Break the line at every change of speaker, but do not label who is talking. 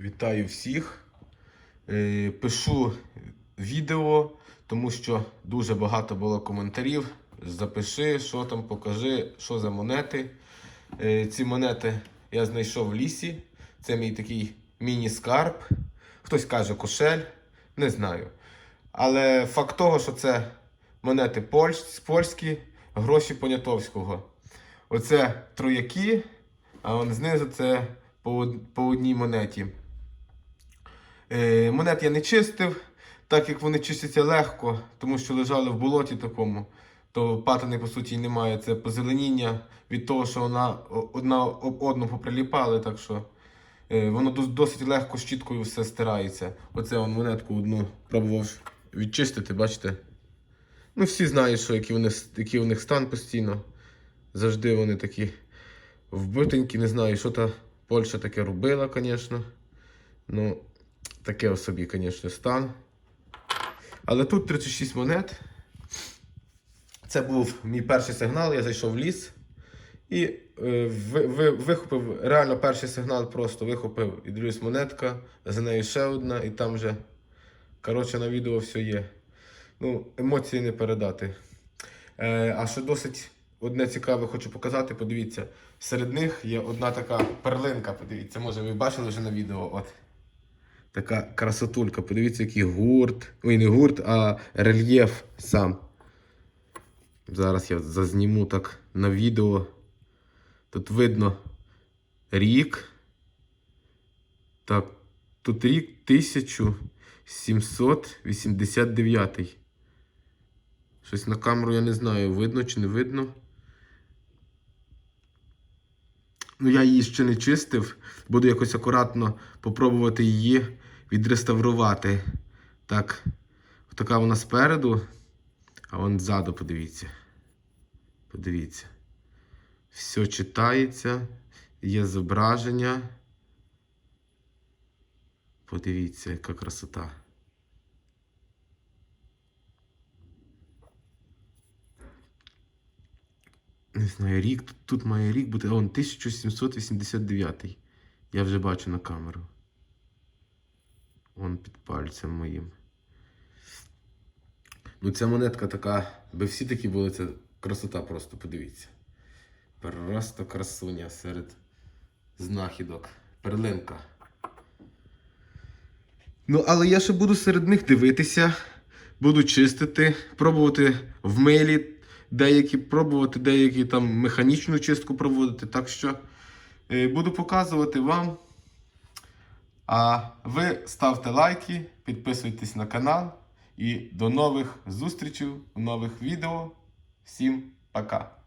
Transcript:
Вітаю всіх. Е, Пишу відео, тому що дуже багато було коментарів. Запиши, що там, покажи, що за монети. Е, Ці монети я знайшов в лісі. Це мій такий міні-скарб. Хтось каже кошель, не знаю. Але факт того, що це монети польсь- польські, гроші Понятовського. Оце трояки, а он знизу це по одній монеті. Е, монет я не чистив, так як вони чистяться легко, тому що лежали в болоті такому, то патини, по суті, немає. Це позеленіння від того, що вона одна об одну поприліпали, так що е, воно досить легко щіткою все стирається. Оце он монетку одну пробував відчистити, бачите? Ну, всі знають, що який, вони, с- який у них стан постійно. Завжди вони такі вбитенькі, не знаю, що та Польща таке робила, звісно. Ну, таке собі, звісно, стан. Але тут 36 монет. Це був мій перший сигнал, я зайшов в ліс і е, ви, ви, вихопив реально перший сигнал, просто вихопив і дивлюсь монетка, за нею ще одна, і там вже, коротше, на відео все є. Ну, емоції не передати. Е, а що досить одне цікаве хочу показати, подивіться. Серед них є одна така перлинка, подивіться, може ви бачили вже на відео. От. Така красотулька. Подивіться, який гурт. Ой, не гурт, а рельєф сам. Зараз я зазніму так на відео. Тут видно рік. Так, тут рік 1789. Щось на камеру я не знаю, видно чи не видно. Ну, я її ще не чистив. Буду якось акуратно попробувати її відреставрувати. Так, така вона спереду, а вон ззаду, подивіться. Подивіться. Все читається, є зображення. Подивіться, яка красота. Не знаю, рік тут, має рік бути. Он 1789. Я вже бачу на камеру. Вон під пальцем моїм. Ну, ця монетка така, би всі такі були, це красота просто, подивіться. Просто красуня серед знахідок. Перлинка. Ну, але я ще буду серед них дивитися, буду чистити, пробувати в милі деякі, пробувати деякі там механічну чистку проводити. Так що е, буду показувати вам. А ви ставте лайки, підписуйтесь на канал і до нових зустрічей нових відео. Всім пока!